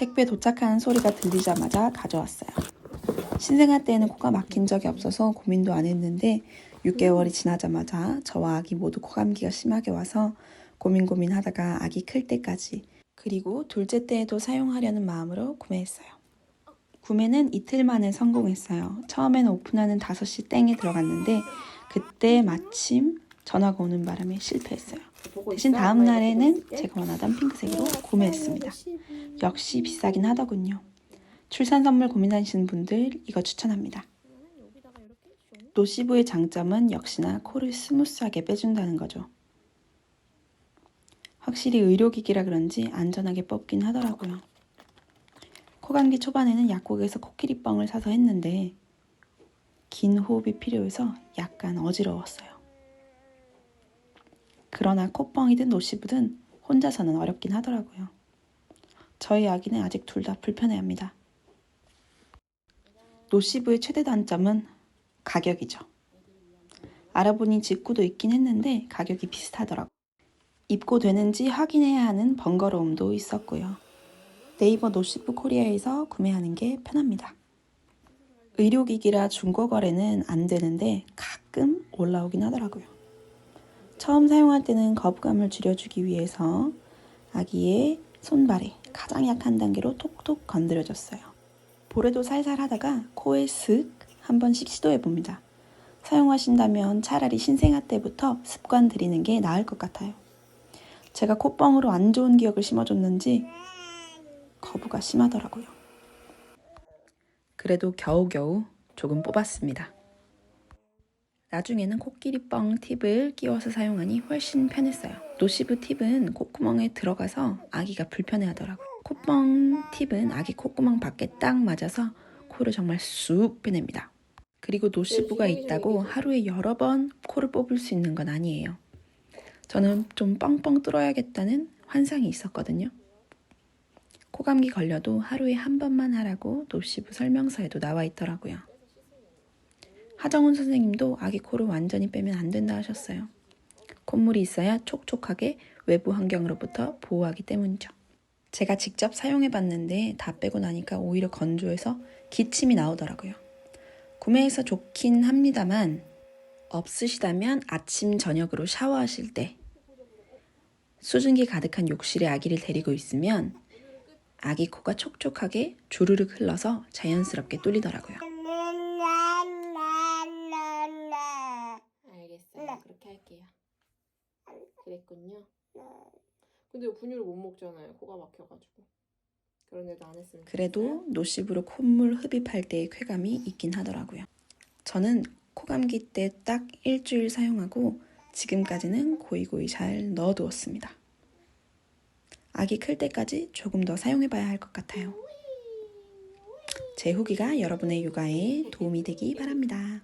택배 도착하는 소리가 들리자마자 가져왔어요. 신생아 때에는 코가 막힌 적이 없어서 고민도 안 했는데 6개월이 지나자마자 저와 아기 모두 코감기가 심하게 와서 고민 고민 하다가 아기 클 때까지 그리고 둘째 때에도 사용하려는 마음으로 구매했어요. 구매는 이틀 만에 성공했어요. 처음에는 오픈하는 5시 땡에 들어갔는데 그때 마침 전화가 오는 바람에 실패했어요. 대신 다음 날에는 제가 원하던 핑크색으로 구매했습니다. 역시 비싸긴 하더군요. 출산 선물 고민하시는 분들 이거 추천합니다. 노시브의 장점은 역시나 코를 스무스하게 빼준다는 거죠. 확실히 의료기기라 그런지 안전하게 뽑긴 하더라고요. 코감기 초반에는 약국에서 코끼리 뻥을 사서 했는데 긴 호흡이 필요해서 약간 어지러웠어요. 그러나 콧뻥이든 노시브든 혼자서는 어렵긴 하더라고요. 저희 아기는 아직 둘 다 불편해합니다. 노시브의 최대 단점은 가격이죠. 알아보니 직구도 있긴 했는데 가격이 비슷하더라고요. 입고 되는지 확인해야 하는 번거로움도 있었고요. 네이버 노시브 코리아에서 구매하는 게 편합니다. 의료기기라 중고 거래는 안 되는데 가끔 올라오긴 하더라고요. 처음 사용할 때는 거부감을 줄여주기 위해서 아기의 손발에 가장 약한 단계로 톡톡 건드려줬어요. 볼에도 살살 하다가 코에 슥 한 번씩 시도해 봅니다. 사용하신다면 차라리 신생아 때부터 습관 들이는 게 나을 것 같아요. 제가 콧뻥으로 안 좋은 기억을 심어줬는지 거부가 심하더라고요. 그래도 겨우겨우 조금 뽑았습니다. 나중에는 코끼리 뻥 팁을 끼워서 사용하니 훨씬 편했어요. 노시브 팁은 콧구멍에 들어가서 아기가 불편해하더라고요. 콧뻥 팁은 아기 콧구멍 밖에 딱 맞아서 코를 정말 쑥 빼냅니다. 그리고 노시브가 있다고 하루에 여러 번 코를 뽑을 수 있는 건 아니에요. 저는 좀 뻥뻥 뚫어야겠다는 환상이 있었거든요. 코감기 걸려도 하루에 한 번만 하라고 노시브 설명서에도 나와 있더라고요. 하정훈 선생님도 아기 코를 완전히 빼면 안 된다 하셨어요. 콧물이 있어야 촉촉하게 외부 환경으로부터 보호하기 때문이죠. 제가 직접 사용해 봤는데 다 빼고 나니까 오히려 건조해서 기침이 나오더라고요. 구매해서 좋긴 합니다만 없으시다면 아침 저녁으로 샤워하실 때 수증기 가득한 욕실에 아기를 데리고 있으면 아기 코가 촉촉하게 주르륵 흘러서 자연스럽게 뚫리더라고요. 알겠어요. 그렇게 할게요. 그랬군요. 근데 분유를 못 먹잖아요. 코가 막혀가지고. 그런데도 안 했으면 그래도 노시브로 콧물 흡입할 때의 쾌감이 있긴 하더라고요. 저는 코감기 때 딱 일주일 사용하고 지금까지는 고이고이 잘 넣어두었습니다. 아기 클 때까지 조금 더 사용해봐야 할 것 같아요. 제 후기가 여러분의 육아에 도움이 되기 바랍니다.